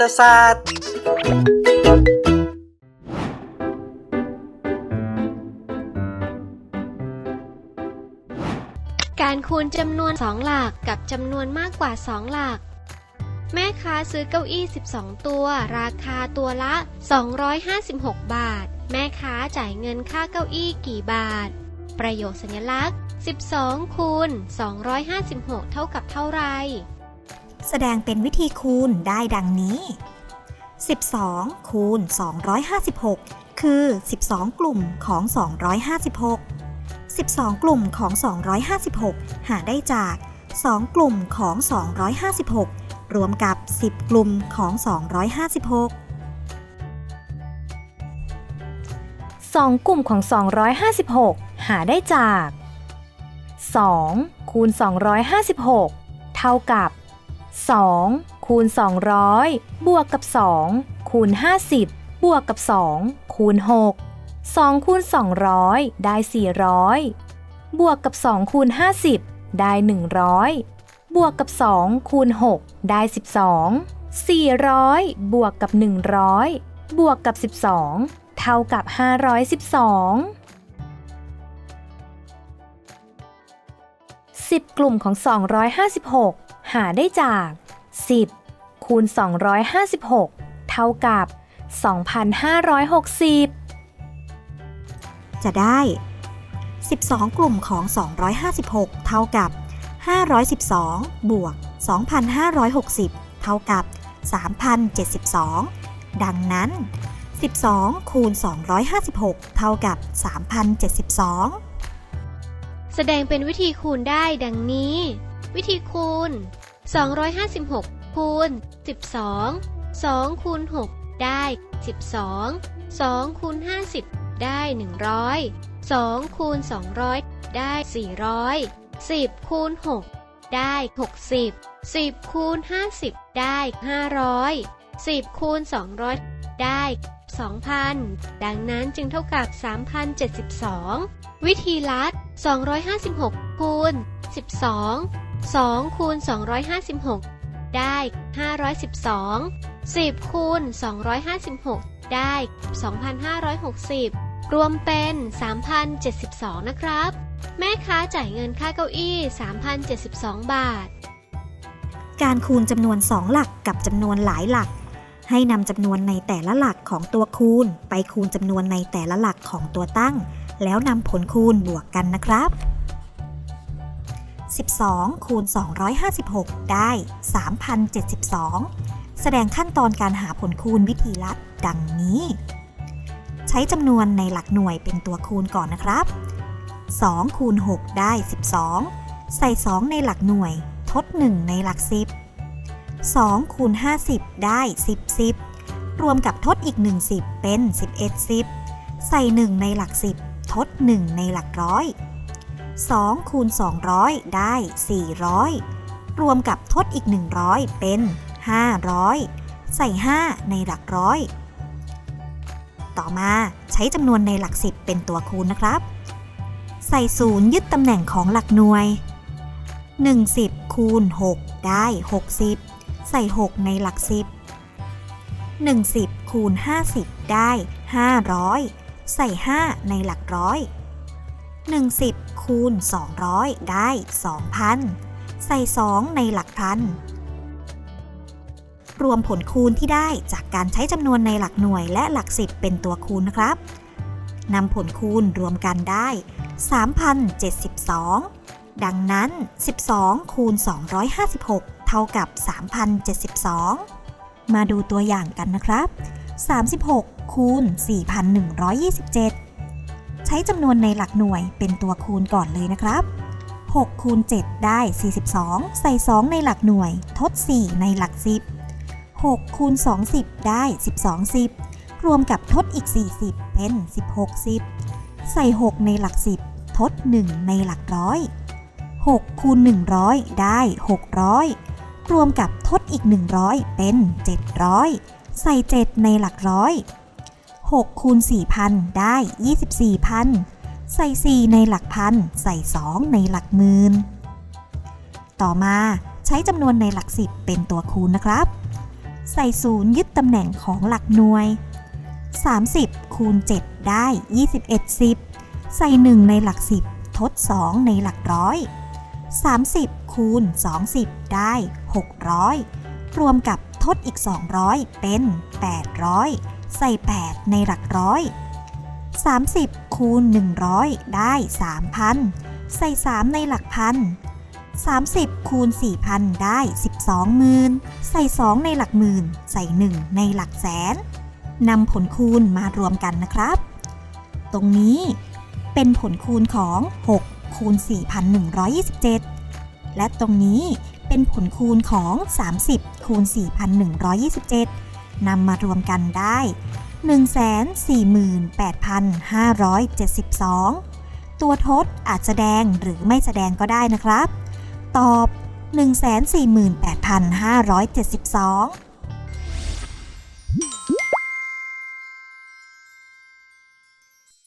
ตศาสตร์ การคูณจำนวน 2 หลักกับจำนวนมากกว่า 2 หลัก แม่ค้าซื้อเก้าอี้ 12 ตัว ราคาตัวละ 256 บาท แม่ค้าจ่ายเงินค่าเก้าอี้กี่บาท ประโยคสัญลักษณ์ 12คูณ256 เท่ากับเท่าไหร่ แสดงเป็นวิธีคูณได้ดังนี้ 12 คูณ 256 คือ 12 กลุ่มของ 256 12 กลุ่มของ 256 หาได้จาก 2 กลุ่มของ 256 รวมกับ 10 กลุ่มของ 256 2 กลุ่มของ 256 หาได้จาก 2 คูณ 256 เท่ากับ 2คูณ200 บวกกับ 2 คูณ 50 บวกกับ 2 คูณ 6 2คูณ200 ได้ 400 บวกกับ 2 คูณ 50 ได้ 100 บวกกับ 2 คูณ 6 ได้ 12 400 บวกกับ 100 บวกกับ 12 เท่ากับ 512 10 กลุ่มของ 256 หาได้จาก 10 คูณ 256 เท่ากับ 2,560 จะได้ 12 กลุ่มของ 256 เท่ากับ 512 บวก 2,560 เท่ากับ 3,072 ดังนั้น 12 คูณ 256 เท่ากับ 3,072 แสดงเป็นวิธีคูณได้ดังนี้ วิธีคูณ 256คูณ12 2คูณ6ได้ 12 2คูณ50 ได้ 100 2คูณ200 ได้ 400 10คูณ6ได้ 60 10คูณ50 ได้ 500 10คูณ200 ได้ 2,000 ดังนั้นจึงเท่ากับ 3,072 วิธีลัด 256คูณ12 2คูณ256 ได้ 512 10คูณ256 ได้ 2,560 รวมเป็น 3,072 นะครับ แม่ค้าจ่ายเงินค่าเก้าอี้ 3,072 บาท การคูณจำนวน 2 หลักกับจำนวนหลายหลัก ให้นำจำนวนในแต่ละหลักของตัวคูณ ไปคูณจำนวนในแต่ละหลักของตัวตั้ง แล้วนำผลคูณบวกกันนะครับ 12 คูณ 256 ได้ 3,072 แสดงขั้นตอนการหาผลคูณวิธีลัดดังนี้ ใช้จำนวนในหลักหน่วยเป็นตัวคูณก่อนนะครับ 2 คูณ 6 ได้ 12 ใส่ 2 ในหลักหน่วย ทด 1 ในหลัก 10 2 คูณ 50 ได้ 10 10 รวมกับทดอีก 1 10 เป็น 11 10 ใส่ 1 ในหลัก 10 ทด 1 ในหลักร้อย 2 คูณ 200 ได้ 400 รวมกับทดอีก 100 เป็น 500 ใส่ 5 ในหลักร้อย ต่อมาใช้จำนวนในหลัก 10 เป็นตัวคูณนะครับ ใส่ศูนย์ยึดตำแหน่งของหลักหน่วย 10 คูณ 6 ได้ 60 ใส่ 6 ในหลัก 10 10 คูณ 50 ได้ 500 ใส่ 5 ในหลักร้อย10 คูณ 200 ได้ 2,000 ใส่ 2 ในหลักพัน รวมผลคูณที่ได้จากการใช้จำนวนในหลักหน่วยและหลัก10เป็นตัวคูณนะครับนำผลคูณรวมกันได้ 3,072 ดังนั้น 12 คูณ 256 เท่ากับ 3,072 มาดูตัวอย่างกันนะครับ 36 คูณ 4,127 ช้จำนวนในหลักหน่วยเป็นตัวคูณก่อนเลยนะครับ6คูณ7 ได้ 42 ใส่ 2 ในหลักหน่วย ทด 4 ในหลัก 10 6คูณ20ได้ 12 10 รวมกับทดอีก 40 เป็น 16 10 ใส่ 6 ในหลัก 10 ทด 1 ในหลักร้อย6คูณ100 ได้ 600 รวมกับทดอีก 100 เป็น 700 ใส่ 7 ในหลักร้อย 6คูณ4,000 ได้ 24,000 ใส่ 4 ในหลักพัน ใส่ 2 ในหลักหมื่น ต่อมาใช้จำนวนในหลัก 10 เป็นตัวคูณนะครับ ใส่ศูนย์ยึดตำแหน่งของหลักหน่วย 30 คูณ 7 ได้ 21สิบใส่ 1 ในหลัก 10 ทด 2 ในหลักร้อย 30 คูณ 20 ได้ 600 รวมกับทดอีก 200 เป็น 800 ใส่ 8 ในหลักร้อย 30 คูณ 100 ได้ 3,000 ใส่ 3 ในหลักพัน 30 คูณ 4,000 ได้ 12หมื่นใส่ 2 ในหลักหมื่น ใส่ 1 ในหลักแสนนำผลคูณมารวมกันนะครับ ตรงนี้เป็นผลคูณของ 6 คูณ 4,127 และตรงนี้เป็นผลคูณของ 30 คูณ 4,127 นำมารวมกันได้ 148,572 ตัวทดอาจแสดงหรือไม่แสดงก็ได้นะครับ ตอบ 148,572